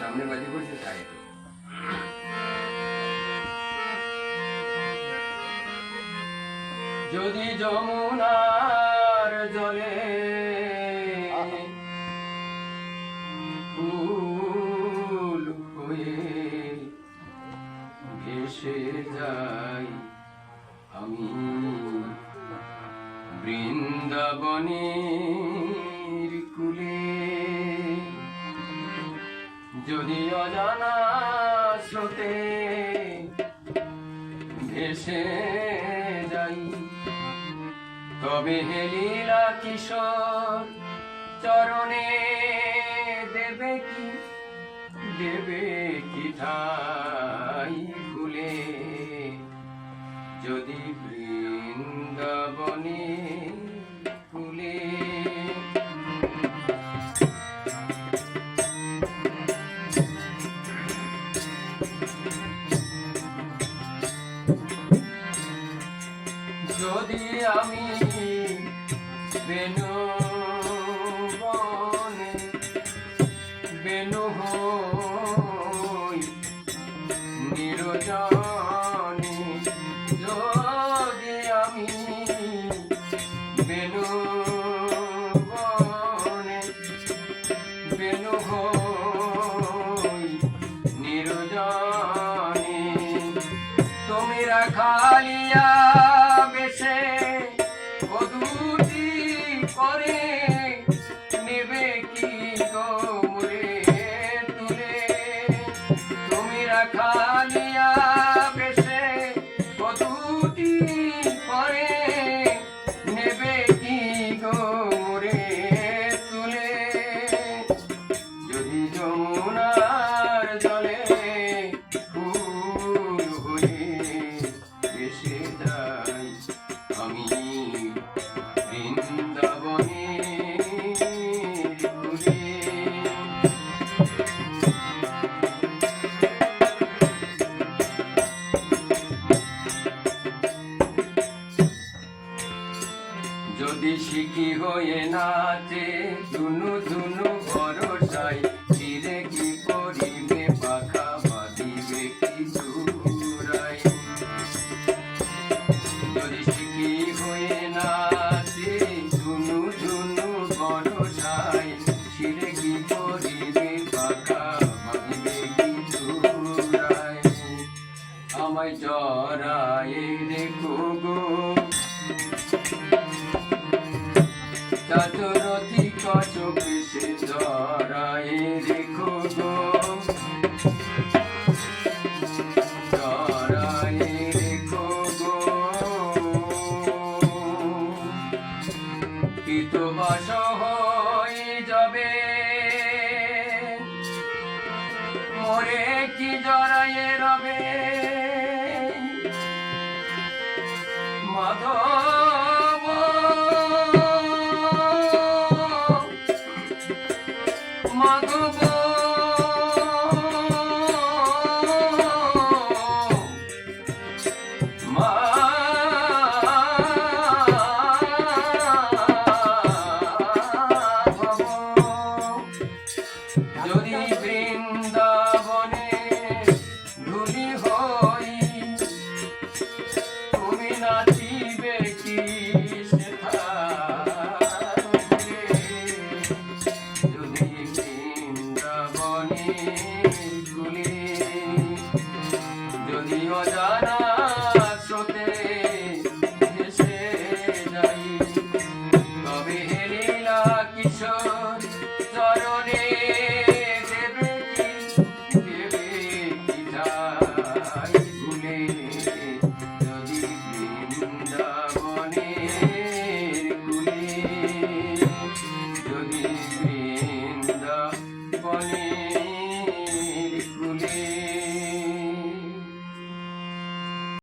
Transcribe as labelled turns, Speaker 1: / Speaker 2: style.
Speaker 1: সামনে বাজি যদি যমুনার জলে ফুল হয়ে ভেসে যাই আমি বৃন্দাবনের কুলে যদি অজানা স্রোতে ভেসে যাই, তবে হেলিলা কিশোর চরণে দেবে কি? দেবে কি ঠাই ভুলে? যদি বৃন্দাবনে আমি বেনু বনে, বেনু হই নিরজনে। যদি আমি বেনু বনে, বেনু হই নিরজনে। তুমি রাখালিয়া যমুনার জলে ফুল হয়ে এসে যাই আমি বৃন্দাবনে যদি শিখি হয়ে নাচে, ধুনু ধুনু ভরসাই হয়ে যাবে মোরে কি জড়াইয়ে রবে। মাধব। মাধব। যদি বৃন্দাবনে ধুলি হই তুমি নাচিবে কি যদি বৃন্দাবনে ধুলি Hari